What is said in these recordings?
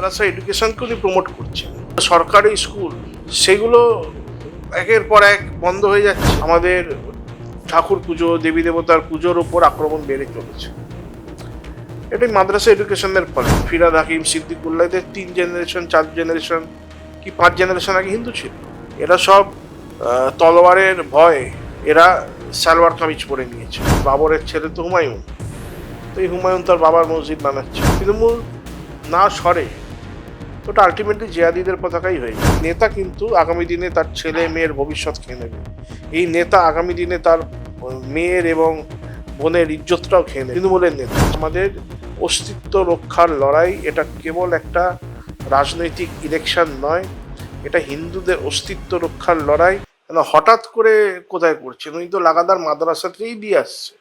মাদ্রাসা এডুকেশনকে promote করছেন। সরকারি school সেগুলো একের পর এক বন্ধ হয়ে যাচ্ছে। আমাদের ঠাকুর পুজো, দেবী দেবতার পুজোর ওপর আক্রমণ বেড়ে চলেছে। এটাই মাদ্রাসা এডুকেশনের ফলে। ফিরাদ হাকিম সিদ্দিকুল্লাহ তিন জেনারেশন চার জেনারেশন কি পাঁচ জেনারেশন আগে হিন্দু ছিল। এরা সব তলোয়ারের ভয় এরা সালোয়ার কামিজ পরে নিয়েছে। বাবরের ছেলে তো হুমায়ুন। তো এই হুমায়ুন তার বাবার মসজিদ বানাচ্ছে। তৃণমূল না সরে ওটা আলটিমেটলি জিয়াদিদের পতাকাই হয়ে যায়। নেতা কিন্তু আগামী দিনে তার ছেলে, মেয়ের ভবিষ্যৎ খেয়ে নেবে। এই নেতা আগামী দিনে তার মেয়ের এবং বোনের ইজ্জতটাও খেয়ে নেবে। তৃণমূলের নেতা। আমাদের অস্তিত্ব রক্ষার লড়াই, এটা কেবল একটা রাজনৈতিক ইলেকশন নয়, এটা হিন্দুদের অস্তিত্ব রক্ষার লড়াই। হঠাৎ করে কোথায় করছেন উনি তো লাগাতার মাদ্রাসাতেই দিয়ে আসছে।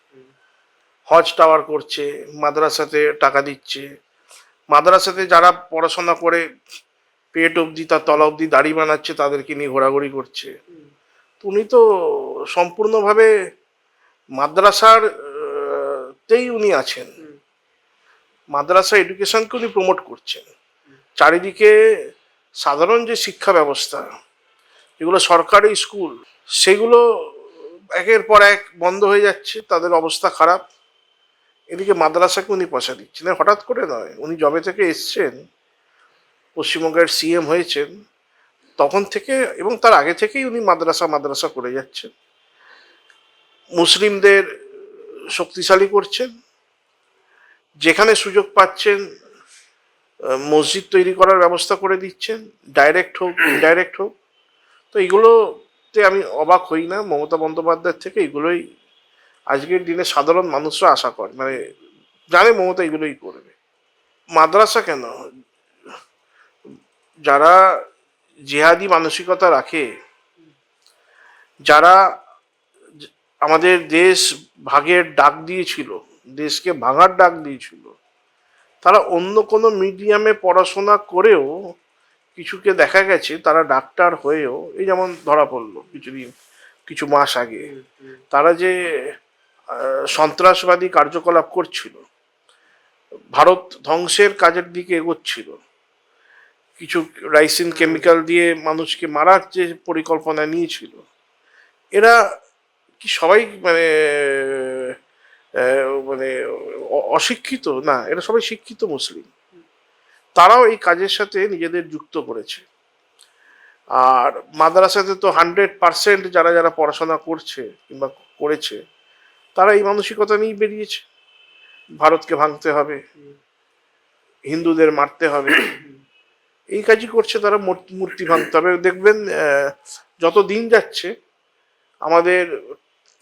হজ টাওয়ার করছে, মাদ্রাসাতে টাকা দিচ্ছে। মাদ্রাসাতে যারা পড়াশোনা করে, পেট অবধি তার তলা অবধি দাড়ি বানাচ্ছে, তাদেরকে নিয়ে ঘোরাঘুরি করছে। উনি তো সম্পূর্ণভাবে মাদ্রাসার, তেই উনি আছেন। মাদ্রাসা এডুকেশনকে উনি প্রমোট করছেন। চারিদিকে সাধারণ যে শিক্ষা ব্যবস্থা যেগুলো সরকারি স্কুল, সেগুলো একের পর এক বন্ধ হয়ে যাচ্ছে, তাদের অবস্থা খারাপ। এদিকে মাদ্রাসাকে উনি পয়সা দিচ্ছেন হঠাৎ করে নয়, উনি জবে থেকে এসছেন, পশ্চিমবঙ্গের সিএম হয়েছেন, তখন থেকে এবং তার আগে থেকেই উনি মাদ্রাসা মাদ্রাসা করে যাচ্ছেন। মুসলিমদের শক্তিশালী করছেন। যেখানে সুযোগ পাচ্ছেন মসজিদ তৈরি করার ব্যবস্থা করে দিচ্ছেন ডাইরেক্ট হোক ইনডাইরেক্ট হোক। তো এগুলোতে আমি অবাক হই না, মমতা বন্দ্যোপাধ্যায়ের থেকে এগুলোই আজকের দিনে সাধারণ মানুষরা আশা করে মানে জানে মমতা এগুলোই করবে। মাদ্রাসা কেন? যারা জেহাদি মানসিকতা রাখে যারা আমাদের দেশ ভাগের ডাক দিয়েছিল দেশকে ভাঙার ডাক দিয়েছিল তারা অন্য কোনো মিডিয়ামে পড়াশোনা করেও কিছুকে দেখা গেছে তারা ডাক্তার হয়েও এই যেমন ধরা পড়ল কিছুদিন কিছু মাস আগে তারা যে সন্ত্রাসবাদী কার্যকলাপ করছিল। ভারত ধ্বংসের কাজের দিকে এগোচ্ছিল। কিছু রাইসিন কেমিক্যাল দিয়ে মানুষকে মারার যে পরিকল্পনা নিয়েছিল, এরা কি সবাই মানে মানে অশিক্ষিত? না, এরা সবাই শিক্ষিত মুসলিম। তারাও এই কাজের সাথে নিজেদের যুক্ত করেছে। আর মাদ্রাসাতে তো হান্ড্রেড পার্সেন্ট যারা যারা পড়াশোনা করছে কিংবা করেছে তারা এই মানসিকতা নিয়েই বেরিয়েছে। ভারতকে ভাঙতে হবে, হিন্দুদের মারতে হবে। এই কাজই করছে তারা, মূর্তি- ভাঙতে হবে। দেখবেন যত দিন যাচ্ছে, আমাদের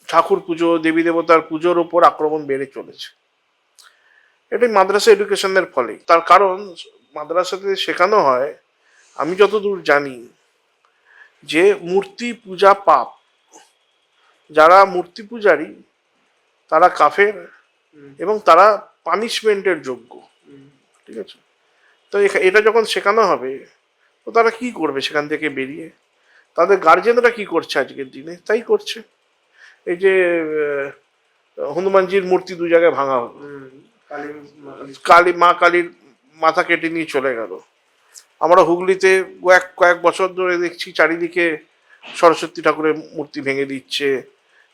ঠাকুর পুজো, দেবী দেবতার পুজোর ওপর আক্রমণ বেড়ে চলেছে। এটাই মাদ্রাসা এডুকেশনের ফলে তার কারণ, মাদ্রাসাতে শেখানো হয়, আমি যতদূর জানি, যে মূর্তি পূজা পাপ, যারা মূর্তি পূজারী তারা কাফের এবং তারা পানিশমেন্টের যোগ্য। ঠিক আছে? তো এটা যখন শেখানো হবে, তো তারা কি করবে সেখান থেকে বেরিয়ে? তাদের গার্জেনরা কি করছে আজকের দিনে? তাই করছে। এই যে হনুমানজির মূর্তি দু জায়গায় ভাঙা হলো। কালী, মা কালীর মাথা কেটে নিয়ে চলে গেল। আমরা হুগলিতে কয়েক কয়েক বছর ধরে দেখছি চারিদিকে সরস্বতী ঠাকুরের মূর্তি ভেঙে দিচ্ছে।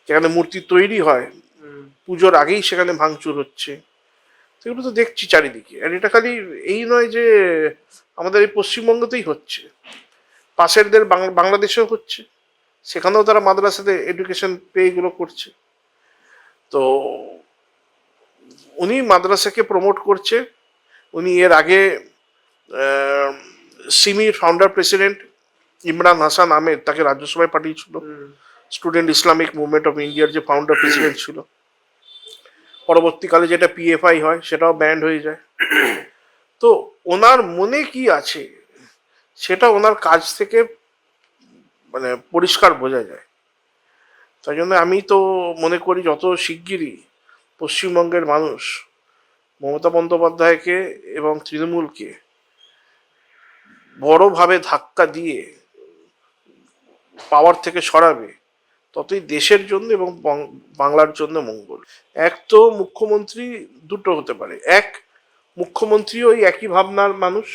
যেখানে মূর্তি তৈরি হয় পুজোর আগেই সেখানে ভাঙচুর হচ্ছে। তো এগুলো তো দেখছি চারিদিকে। আর এটা খালি এই নয় যে আমাদের এই পশ্চিমবঙ্গতেই হচ্ছে। পাশের দের বাংলাদেশেও হচ্ছে। সেখানেও তারা মাদ্রাসাতে এডুকেশন পেয়ে এগুলো করছে। তো উনি মাদ্রাসাকে প্রমোট করছে। উনি এর আগে সিমির ফাউন্ডার প্রেসিডেন্ট ইমরান হাসান আহমেদ তাকে রাজ্যসভায় পাঠিয়েছিল। স্টুডেন্ট ইসলামিক মুভমেন্ট অফ ইন্ডিয়ার যে ফাউন্ডার প্রেসিডেন্ট ছিল। পরবর্তীকালে যেটা পিএফআই হয়, সেটাও ব্যান্ড হয়ে যায়। তো ওনার মনে কি আছে? সেটা ওনার কাজ থেকে মানে পরিষ্কার বোঝা যায়। তাই জন্য আমি তো মনে করি যত শিগগিরই পশ্চিমবঙ্গের মানুষ, মমতা বন্দ্যোপাধ্যায়কে এবং তৃণমূলকে বড়ভাবে ধাক্কা দিয়ে পাওয়ার থেকে সরাবে ততই দেশের জন্য এবং বাংলার জন্য মঙ্গল। এক তো মুখ্যমন্ত্রী দুটো হতে পারে। এক মুখ্যমন্ত্রী ওই একই ভাবনার মানুষ।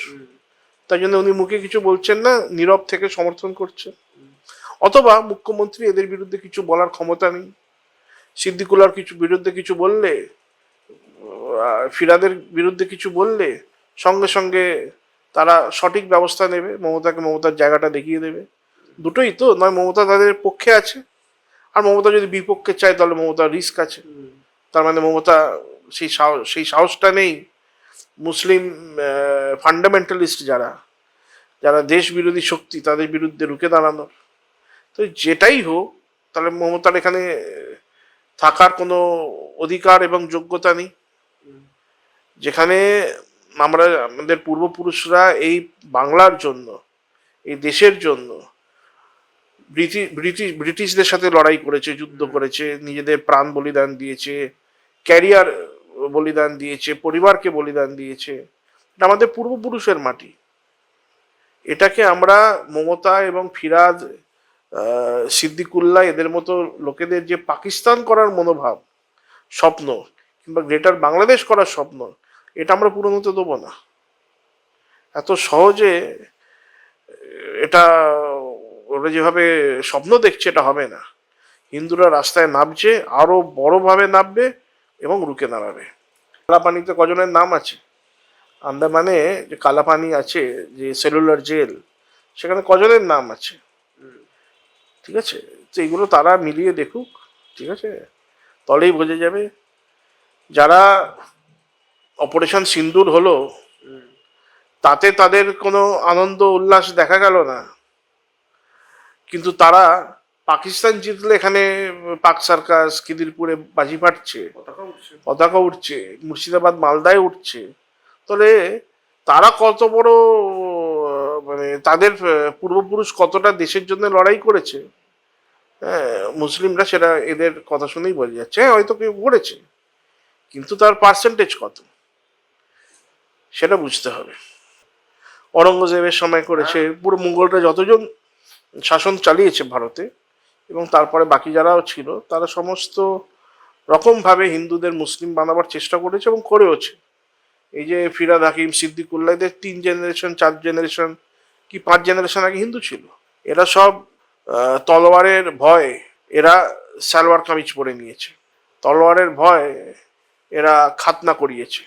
তাই জন্য উনি মুখে কিছু বলছেন না নীরব থেকে সমর্থন করছেন। অথবা মুখ্যমন্ত্রী এদের বিরুদ্ধে কিছু বলার ক্ষমতা নেই। সিদ্দিকুলার কিছু বিরুদ্ধে কিছু বললে ফিরাদের বিরুদ্ধে কিছু বললে সঙ্গে সঙ্গে তারা সঠিক ব্যবস্থা নেবে মমতাকে মমতার জায়গাটা দেখিয়ে দেবে। দুটোই তো নয় মমতা তাদের পক্ষে আছে। আর মমতা যদি বিপক্ষে চায় তাহলে মমতার রিস্ক আছে। তার মানে মমতা সেই সাহস সেই সাহসটা নেই। মুসলিম ফান্ডামেন্টালিস্ট যারা যারা দেশ বিরোধী শক্তি তাদের বিরুদ্ধে রুখে দাঁড়ানোর। তো যেটাই হোক তাহলে মমতার এখানে থাকার কোনো অধিকার এবং যোগ্যতা নেই। যেখানে আমরা আমাদের পূর্বপুরুষরা এই বাংলার জন্য এই দেশের জন্য ব্রিটিশ ব্রিটিশ ব্রিটিশদের সাথে লড়াই করেছে, যুদ্ধ করেছে, নিজেদের প্রাণ বলিদান দিয়েছে ক্যারিয়ার বলিদান দিয়েছে, পরিবারকে বলিদান দিয়েছে। এটা আমাদের পূর্বপুরুষের মাটি। এটাকে আমরা মমতা এবং ফিরাদ সিদ্দিকুল্লাহ এদের মতো লোকেদের যে পাকিস্তান করার মনোভাব, স্বপ্ন, কিংবা গ্রেটার বাংলাদেশ করার স্বপ্ন, এটা আমরা পূরণ হতে দেবো না। এত সহজে, এটা ওরা যেভাবে স্বপ্ন দেখছে এটা হবে না। হিন্দুরা রাস্তায় নামছে, আরও বড়ভাবে নামবে এবং রুখে দাঁড়াবে। কালাপানিতে কজনের নাম আছে? আন্দামানে যে কালাপানি আছে, যে সেলুলার জেল, সেখানে কজনের নাম আছে? ঠিক আছে? তো এগুলো তারা মিলিয়ে দেখুক, ঠিক আছে? তলেই বোঝা যাবে। যারা অপারেশন সিন্দুর হলো, তাতে তাদের কোনো আনন্দ উল্লাস দেখা গেল না। কিন্তু তারা পাকিস্তান জিতলে এখানে পাক সার্কাস খিদিরপুরে বাজি ফাটছে পতাকা উঠছে। মুর্শিদাবাদ মালদায় উঠছে। তাহলে তারা কত বড় মানে তাদের পূর্বপুরুষ কতটা দেশের জন্য লড়াই করেছে হ্যাঁ মুসলিমরা সেটা এদের কথা শুনেই বোঝা যাচ্ছে। হ্যাঁ হয়তো কেউ করেছে কিন্তু তার পার্সেন্টেজ কত? সেটা বুঝতে হবে। অরঙ্গজেবের সময় করেছে পুরো মুঘলরা যতজন শাসন চালিয়েছে ভারতে এবং তারপরে বাকি যারাও ছিল তারা সমস্ত রকমভাবে হিন্দুদের মুসলিম বানাবার চেষ্টা করেছে এবং করেওছে। এই যে ফিরাদ হাকিম সিদ্দিকুল্লাহ এদের তিন জেনারেশন চার জেনারেশন কি পাঁচ জেনারেশন আগে হিন্দু ছিল? এরা সব তলোয়ারের ভয় এরা সালোয়ার কামিজ পরে নিয়েছে। তলোয়ারের ভয় এরা খাতনা করিয়েছে।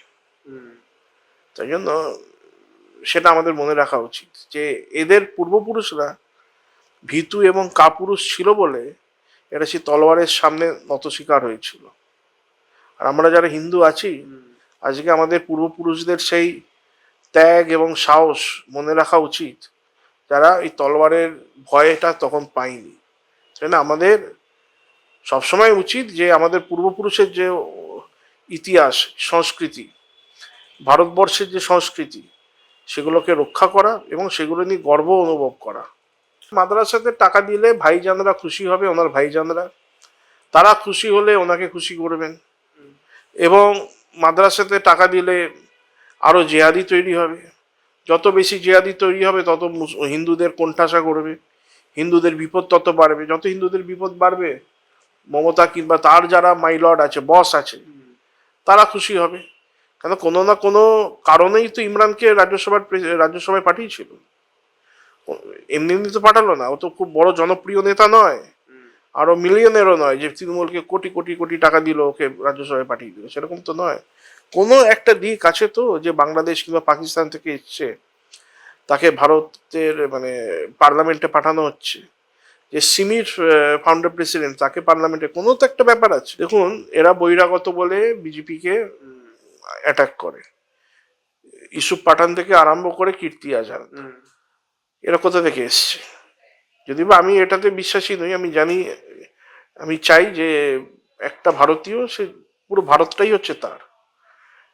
তাই জন্য সেটা আমাদের মনে রাখা উচিত যে এদের পূর্বপুরুষরা ভীতু এবং কাপুরুষ ছিল বলে এরা সেই তলোয়ারের সামনে নত শিকার হয়েছিল। আর আমরা যারা হিন্দু আছি আজকে আমাদের পূর্বপুরুষদের সেই ত্যাগ এবং সাহস মনে রাখা উচিত। যারা এই তলোয়ারের ভয়টা তখন পায়নি। তাই না? আমাদের সবসময় উচিত যে আমাদের পূর্বপুরুষের যে ইতিহাস সংস্কৃতি ভারতবর্ষের যে সংস্কৃতি সেগুলোকে রক্ষা করা এবং সেগুলো নিয়ে গর্ব অনুভব করা। মাদ্রাসাতে টাকা দিলে ভাইজানরা খুশি হবে ওনার ভাইজানরা। তারা খুশি হলে ওনাকে খুশি করবেন। এবং মাদ্রাসাতে টাকা দিলে আরও জেহাদি তৈরি হবে। যত বেশি জেহাদি তৈরি হবে, তত হিন্দুদের কোণঠাসা করবে। হিন্দুদের বিপদ তত বাড়বে। যত হিন্দুদের বিপদ বাড়বে, মমতা কিংবা তার যারা মাইলর্ড আছে, বস আছে, তারা খুশি হবে। কেন কোনো না কোনো কারণেই তো ইমরানকে রাজ্যসভার রাজ্যসভায় পাঠিয়েছিল। এমনি এমনি তো পাঠালো না ও তো খুব বড় জনপ্রিয় নেতা নয়। আরও মিলিয়নেরও নয় যে তৃণমূলকে কোটি কোটি কোটি টাকা দিল ওকে রাজ্যসভায় পাঠিয়ে দিল সেরকম তো নয়। কোনো একটা দিক আছে তো যে বাংলাদেশ কিংবা পাকিস্তান থেকে এসছে তাকে ভারতের মানে পার্লামেন্টে পাঠানো হচ্ছে। যে সিমির ফাউন্ডার প্রেসিডেন্ট তাকে পার্লামেন্টে কোনো তো একটা ব্যাপার আছে। দেখুন এরা বহিরাগত বলে বিজেপিকে অ্যাটাক করে। ইসুফ পাঠান থেকে আরম্ভ করে কীর্তি আজাদ। এরা কোথা থেকে এসছে? যদি বা আমি এটাতে বিশ্বাসী নই, আমি জানি, আমি চাই যে একটা ভারতীয়, সে পুরো ভারতটাই হচ্ছে তার।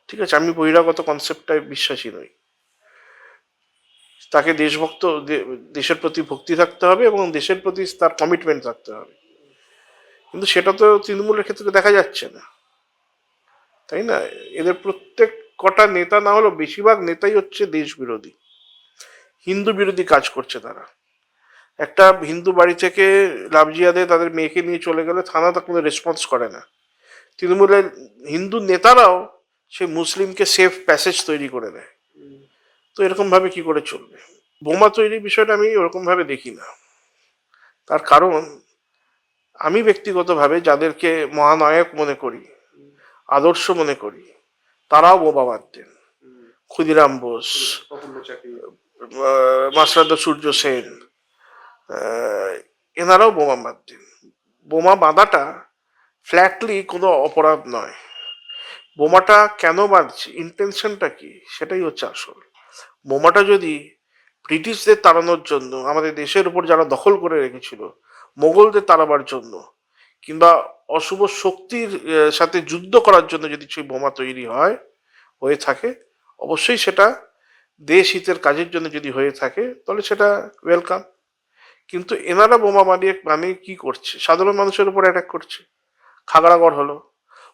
ঠিক আছে, আমি বহিরাগত কনসেপ্টটায় বিশ্বাসী নই। তাকে দেশভক্ত দেশের প্রতি ভক্তি থাকতে হবে এবং দেশের প্রতি তার কমিটমেন্ট থাকতে হবে। কিন্তু সেটা তো তৃণমূলের ক্ষেত্রে দেখা যাচ্ছে না। তাই না? এদের প্রত্যেক কটা নেতা না হলেও বেশিরভাগ নেতাই হচ্ছে দেশ বিরোধী হিন্দু বিরোধী কাজ করছে তারা। একটা হিন্দু বাড়ি থেকে লাভজিয়াদে তাদের মেয়েকে নিয়ে চলে গেলে থানা তা কোনো রেসপন্স করে না। তৃণমূলের হিন্দু নেতারাও সে মুসলিমকে সেফ প্যাসেজ তৈরি করে দেয়। তো এরকমভাবে কি করে চলবে? বোমা তৈরির বিষয়টা আমি ওরকমভাবে দেখি না। তার কারণ, আমি ব্যক্তিগতভাবে যাদেরকে মহানায়ক মনে করি, আদর্শ মনে করি, তারাও বোমা মারতেন ক্ষুদিরাম বোস মাসরাদা সূর্য সেন এনারাও বোমা বাঁধতেন বোমা বাঁধাটা ফ্ল্যাটলি কোনো অপরাধ নয়। বোমাটা কেন বাঁধছে ইন্টেনশনটা কি, সেটাই হচ্ছে আসল। বোমাটা যদি ব্রিটিশদের তাড়ানোর জন্য, আমাদের দেশের উপর যারা দখল করে রেখেছিল, মোগলদের তাড়াবার জন্য, কিংবা অশুভ শক্তির সাথে যুদ্ধ করার জন্য যদি সেই বোমা তৈরি হয়, হয়ে থাকে, অবশ্যই সেটা দেশ হিতের কাজের জন্য যদি হয়ে থাকে তাহলে সেটা ওয়েলকাম কিন্তু এনারা বোমা বানিয়ে বানিয়ে কি করছে? সাধারণ মানুষের উপর অ্যাটাক করছে। খাগড়াগড় হলো।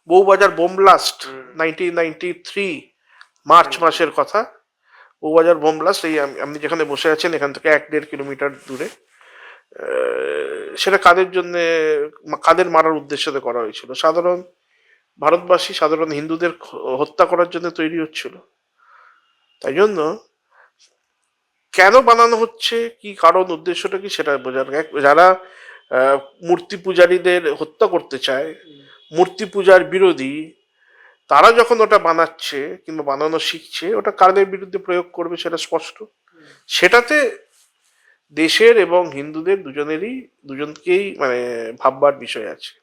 Bowbazar bomb blast nineteen ninety three March মাসের কথা। বউবাজার বোম ব্লাস্ট এই আপনি যেখানে বসে আছেন এখান থেকে এক দেড় কিলোমিটার দূরে। সেটা কাদের জন্য কাদের মারার উদ্দেশ্যে করা হয়েছিল? সাধারণ ভারতবাসী সাধারণ হিন্দুদের হত্যা করার জন্য তৈরি হচ্ছিল। তাই জন্য কেন বানানো হচ্ছে? কি কারণ উদ্দেশ্যটা কি সেটা বোঝার যারা মূর্তি পূজারীদের হত্যা করতে চায় মূর্তি পূজার বিরোধী তারা যখন ওটা বানাচ্ছে কিংবা বানানো শিখছে ওটা কাদের বিরুদ্ধে প্রয়োগ করবে সেটা স্পষ্ট? সেটাতে দেশের এবং হিন্দুদের দুজনেরই দুজনকেই মানে ভাববার বিষয় আছে।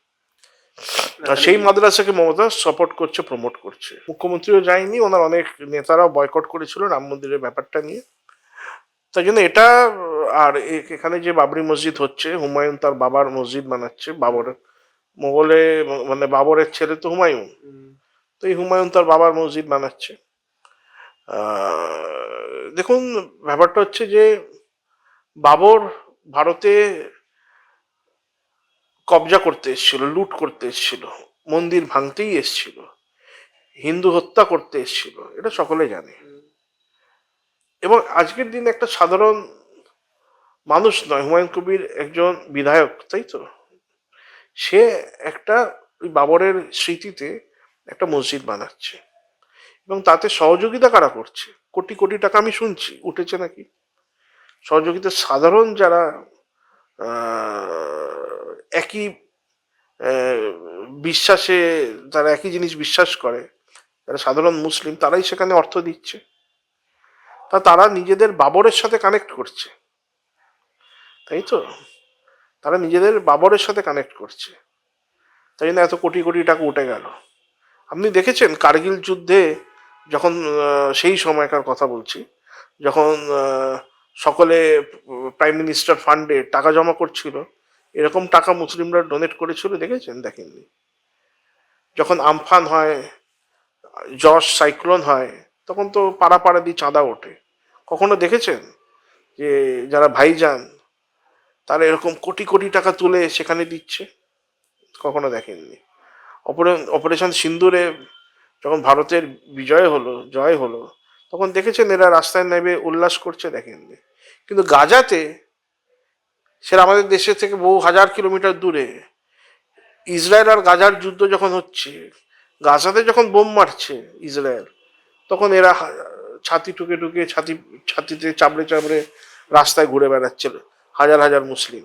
সেই মাদ্রাসাকে মমতা সাপোর্ট করছে প্রমোট করছে। মুখ্যমন্ত্রীও যায়নি ওনার অনেক নেতারাও বয়কট করেছিল রাম মন্দিরের ব্যাপারটা নিয়ে। তাই জন্য এটা আর এখানে যে বাবরি মসজিদ হচ্ছে হুমায়ুন তার বাবার মসজিদ বানাচ্ছে বাবরের মোগলে মানে বাবরের ছেলে তো হুমায়ুন। তো এই হুমায়ুন তার বাবার মসজিদ বানাচ্ছে। দেখুন ব্যাপারটা হচ্ছে যে বাবর ভারতে কবজা করতে এসেছিল, লুট করতে এসেছিল, মন্দির ভাঙতেই এসেছিল, হিন্দু হত্যা করতে এসেছিল, এটা সকলে জানে। এবং আজকের দিনে একটা সাধারণ মানুষ নয়, হুমায়ুন কবির একজন বিধায়ক, তাই তো? সে একটা ওই বাবরের স্মৃতিতে একটা মসজিদ বানাচ্ছে এবং তাতে সহযোগিতা কারা করছে? কোটি কোটি টাকা আমি শুনছি, উঠেছে নাকি? সহযোগিতা সাধারণ যারা একই বিশ্বাসে, তারা একই জিনিস বিশ্বাস করে। যারা সাধারণ মুসলিম, তারাই সেখানে অর্থ দিচ্ছে। তা তারা নিজেদের বাবরের সাথে কানেক্ট করছে। তাই তো? তারা নিজেদের বাবরের সাথে কানেক্ট করছে। তাই জন্য এত কোটি কোটি টাকা উঠে গেল। আপনি দেখেছেন কার্গিল যুদ্ধে যখন সেই সময়কার কথা বলছি, যখন সকলে প্রাইম মিনিস্টার ফান্ডে টাকা জমা করছিল। এরকম টাকা মুসলিমরা ডোনেট করেছিল, দেখেছেন? দেখেননি। যখন আমফান হয়, যশ সাইক্লোন হয়, তখন তো পাড়া পাড়া দিয়ে চাঁদা ওঠে। কখনো দেখেছেন? যে যারা ভাইজান, তারা এরকম কোটি কোটি টাকা তুলে সেখানে দিচ্ছে? কখনো দেখেননি। অপারে- অপারেশন সিন্দুরে যখন ভারতের বিজয় হলো, জয় হলো তখন দেখেছেন এরা রাস্তায় নেমে উল্লাস করছে, দেখেননি। কিন্তু গাজাতে সেটা আমাদের দেশের থেকে বহু হাজার কিলোমিটার দূরে ইসরায়েল আর গাজার যুদ্ধ যখন হচ্ছে, গাজাতে যখন বোম মারছে ইসরায়েল, তখন এরা ছাতি টুকে টুকে, ছাতি, ছাতিতে চাবড়ে চাবড়ে রাস্তায় ঘুরে বেড়াচ্ছিল, হাজার হাজার মুসলিম।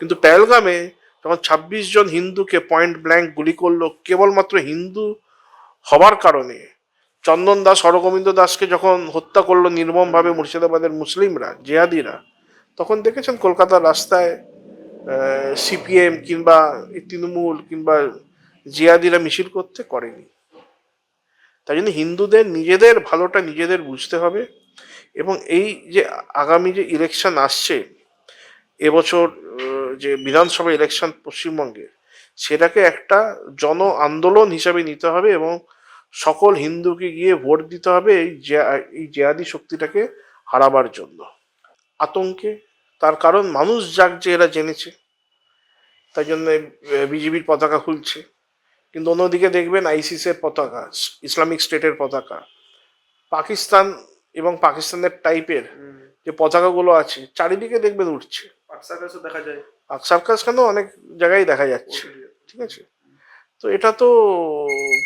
কিন্তু পেহেলগামে যখন ছাব্বিশ জন হিন্দুকে পয়েন্ট ব্ল্যাঙ্ক গুলি করল, কেবলমাত্র হিন্দু হবার কারণে চন্দন দাস, হরগোবিন্দ দাসকে যখন হত্যা করল নির্মমভাবে মুর্শিদাবাদের মুসলিমরা, জেহাদিরা, তখন দেখেছেন কলকাতার রাস্তায় সিপিএম কিংবা তৃণমূল কিংবা জিয়াদিরা মিছিল করতে করেনি। তাই জন্য হিন্দুদের নিজেদের ভালোটা নিজেদের বুঝতে হবে এবং এই যে আগামী যে ইলেকশন আসছে, এবছর যে বিধানসভা ইলেকশন পশ্চিমবঙ্গে, সেটাকে একটা জন আন্দোলন হিসাবে নিতে হবে এবং সকল হিন্দুকে গিয়ে ভোট দিতে হবে এই এই জেহাদি শক্তিটাকে হারাবার জন্য। আতঙ্কে তার কারণ মানুষ যাক যে এরা জেনেছে। তাই জন্য বিজেপির পতাকা খুলছে। কিন্তু অন্যদিকে দেখবেন আইসিসের পতাকা ইসলামিক স্টেটের পতাকা। পাকিস্তান এবং পাকিস্তানের টাইপের যে পতাকাগুলো আছে চারিদিকে দেখবেন উঠছে। দেখা যায়। সার্কাস কেন? অনেক জায়গায় দেখা যাচ্ছে। ঠিক আছে? তো এটা তো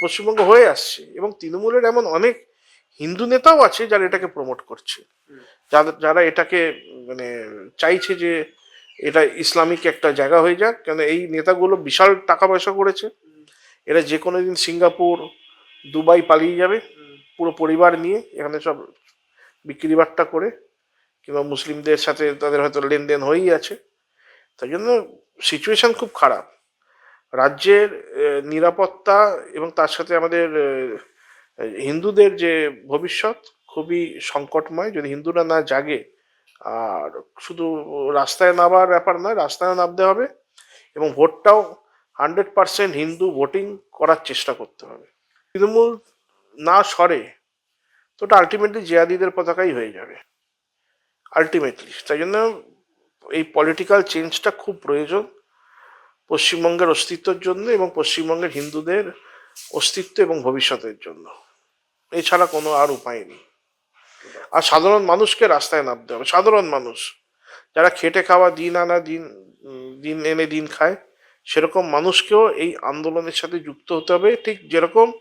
পশ্চিমবঙ্গ হয়ে আসছে এবং তৃণমূলের এমন অনেক হিন্দু নেতাও আছে যারা এটাকে প্রমোট করছে। যারা- যারা এটাকে মানে চাইছে যে এটা ইসলামিক একটা জায়গা হয়ে যাক, কেন এই নেতাগুলো বিশাল টাকা পয়সা করেছে। এরা যে কোনো দিন সিঙ্গাপুর, দুবাই পালিয়ে যাবে পুরো পরিবার নিয়ে এখানে সব বিক্রি বাট্টা করে, কিংবা মুসলিমদের সাথে তাদের হয়তো লেনদেন হয়েই আছে। তাই জন্য সিচুয়েশন খুব খারাপ। রাজ্যের নিরাপত্তা এবং তার সাথে আমাদের হিন্দুদের যে ভবিষ্যৎ খুবই সংকটময়। যদি হিন্দুরা না জাগে, আর শুধু রাস্তায় নামার ব্যাপার নয়, রাস্তায় নামতে হবে এবং ভোটটাও হান্ড্রেড পার্সেন্ট হিন্দু ভোটিং করার চেষ্টা করতে হবে। তৃণমূল না সরে, তো ওটা আলটিমেটলি জিয়াদিদের পতাকাই হয়ে যাবে। আলটিমেটলি তাই জন্য এই পলিটিক্যাল চেঞ্জটা খুব প্রয়োজন। পশ্চিমবঙ্গের অস্তিত্বের জন্য এবং পশ্চিমবঙ্গের হিন্দুদের অস্তিত্ব এবং ভবিষ্যতের জন্য। এছাড়া কোনো আর উপায় নেই। আর সাধারণ মানুষকে রাস্তায় নামতে হবে। সাধারণ মানুষ, যারা খেটে খাওয়া দিন আনা দিন দিন এনে দিন খায়, সেরকম মানুষকেও এই আন্দোলনের সাথে যুক্ত হতে হবে। ঠিক যেরকম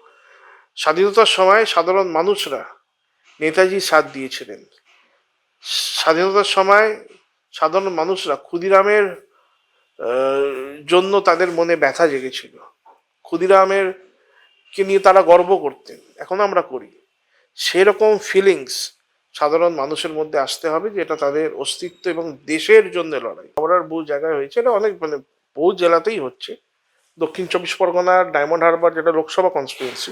স্বাধীনতার সময় সাধারণ মানুষরা নেতাজি সাথ দিয়েছিলেন। স্বাধীনতার সময় সাধারণ মানুষরা ক্ষুদিরামের জন্য তাদের মনে ব্যথা জেগেছিল। ক্ষুদিরামের কে নিয়ে তারা গর্ব করতেন। এখন আমরা করি। সেরকম ফিলিংস সাধারণ মানুষের মধ্যে আসতে হবে যে এটা তাদের অস্তিত্ব এবং দেশের জন্য লড়াই। হাওড়ার বহু জায়গায় হয়েছে, এটা অনেক মানে বহু জেলাতেই হচ্ছে। দক্ষিণ চব্বিশ পরগনার ডায়মন্ড হারবার যেটা লোকসভা কনস্টিটুয়েন্সি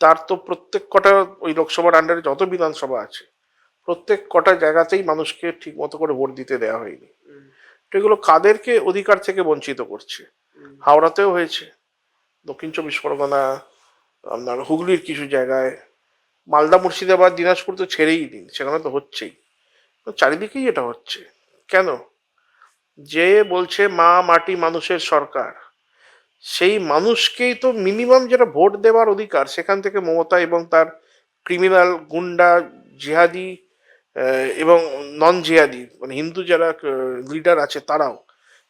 তার তো প্রত্যেক কটা ওই লোকসভার আন্ডারে যত বিধানসভা আছে, প্রত্যেক কটা জায়গাতেই মানুষকে ঠিক মতো করে ভোট দিতে দেওয়া হয়নি। এগুলো কাদেরকে অধিকার থেকে বঞ্চিত করছে। হাওড়াতেও হয়েছে। দক্ষিণ চব্বিশ পরগনা আপনার হুগলির কিছু জায়গায় মালদা মুর্শিদাবাদ দিনাজপুর তো ছেড়েই দিন সেখানে তো হচ্ছেই। তো চারিদিকেই এটা হচ্ছে। কেন? যে বলছে মা মাটি মানুষের সরকার সেই মানুষকেই তো মিনিমাম যেটা ভোট দেওয়ার অধিকার সেখান থেকে মমতা এবং তার ক্রিমিনাল গুন্ডা জিহাদি এবং নন জিহাদি মানে হিন্দু যারা লিডার আছে তারাও,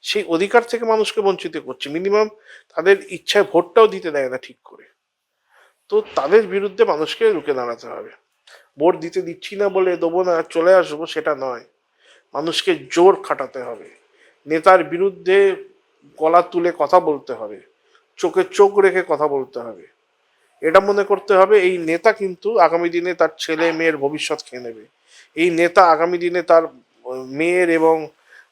সেই অধিকার থেকে মানুষকে বঞ্চিত করছে। মিনিমাম তাদের ইচ্ছায় ভোটটাও দিতে দেয় না ঠিক করে। তো তাদের বিরুদ্ধে মানুষকে রুখে দাঁড়াতে হবে। ভোট দিতে দিচ্ছি না বলে দেবো না, চলে আসব সেটা নয়। মানুষকে জোর খাটাতে হবে। নেতার বিরুদ্ধে গলা তুলে কথা বলতে হবে। চোখে চোখ রেখে কথা বলতে হবে। এটা মনে করতে হবে, এই নেতা কিন্তু আগামী দিনে তার ছেলে মেয়ের ভবিষ্যৎ খেয়ে নেবে। এই নেতা আগামী দিনে তার মেয়ের এবং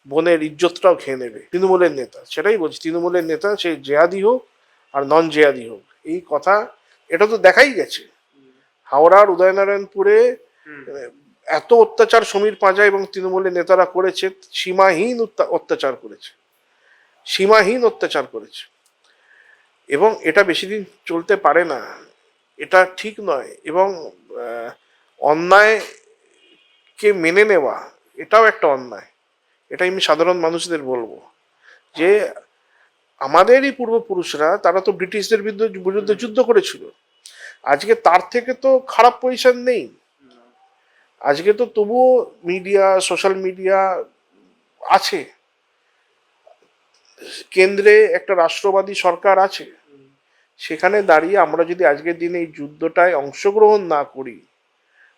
বোনের ইজ্জতটাও খেয়ে নেবে। তৃণমূলের নেতা সেটাই বলছি। তৃণমূলের নেতা সে জেহাদি হোক আর নন জেহাদি হোক এই কথা এটা তো দেখাই গেছে। হাওড়ার উদয়নারায়ণপুরে এত অত্যাচার সমীর পাঁজা এবং তৃণমূলের নেতারা করেছে সীমাহীন অত্যাচার করেছে। সীমাহীন অত্যাচার করেছে। এবং এটা বেশি দিন চলতে পারে না। এটা ঠিক নয়। এবং আহ, অন্যায়কে মেনে নেওয়া, এটাও একটা অন্যায়। এটা আমি সাধারণ মানুষদের বলব যে, আমাদেরই পূর্বপুরুষরা, তারা তো ব্রিটিশদের বিরুদ্ধে যুদ্ধ করেছিল। আজকে তার থেকে তো খারাপ পজিশন নেই। আজকে তো তবুও মিডিয়া, সোশ্যাল মিডিয়া আছে। কেন্দ্রে একটা রাষ্ট্রবাদী সরকার আছে। সেখানে দাঁড়িয়ে আমরা যদি আজকের দিনে এই যুদ্ধটায় অংশগ্রহণ না করি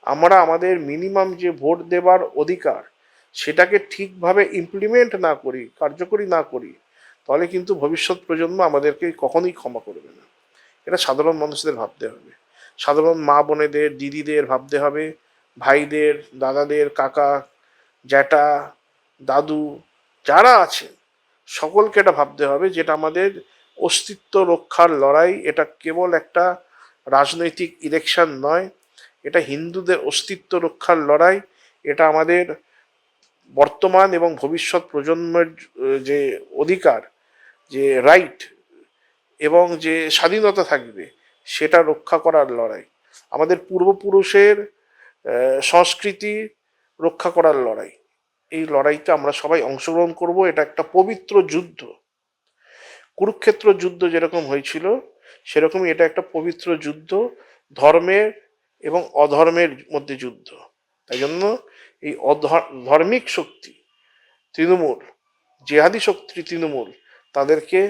আমরা আমাদের মিনিমাম যে ভোট দেবার অধিকার, সেটাকে ঠিকভাবে ইমপ্লিমেন্ট না করি, কার্যকরী না করি, তাহলে কিন্তু ভবিষ্যৎ প্রজন্ম আমাদেরকে কখনোই ক্ষমা করবে না। এটা সাধারণ মানুষদের ভাবতে হবে। সাধারণ মা বোনেদের, দিদিদের ভাবতে হবে, ভাইদের, দাদাদের, কাকা, জ্যাঠা, দাদু, যারা আছেন, সকলকে এটা ভাবতে হবে যেটা আমাদের অস্তিত্ব রক্ষার লড়াই, এটা কেবল একটা রাজনৈতিক ইলেকশন নয় এটা হিন্দুদের অস্তিত্ব রক্ষার লড়াই, এটা আমাদের বর্তমান এবং ভবিষ্যৎ প্রজন্মের যে অধিকার, যে রাইট এবং যে স্বাধীনতা থাকবে, সেটা রক্ষা করার লড়াই। আমাদের পূর্বপুরুষের সংস্কৃতি রক্ষা করার লড়াই। এই লড়াইতে আমরা সবাই অংশগ্রহণ করব, এটা একটা পবিত্র যুদ্ধ। কুরুক্ষেত্র যুদ্ধ যেরকম হয়েছিল, সেরকমই এটা একটা পবিত্র যুদ্ধ। ধর্মের এবং অধর্মের মধ্যে যুদ্ধ। তাই জন্য এই ধার্মিক শক্তি, তৃণমূল, জেহাদি শক্তি তৃণমূল, তাদেরকে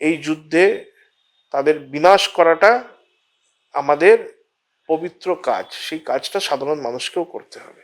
এই যুদ্ধে তাদের বিনাশ করাটা আমাদের পবিত্র কাজ। সেই কাজটা সাধারণ মানুষকেও করতে হবে।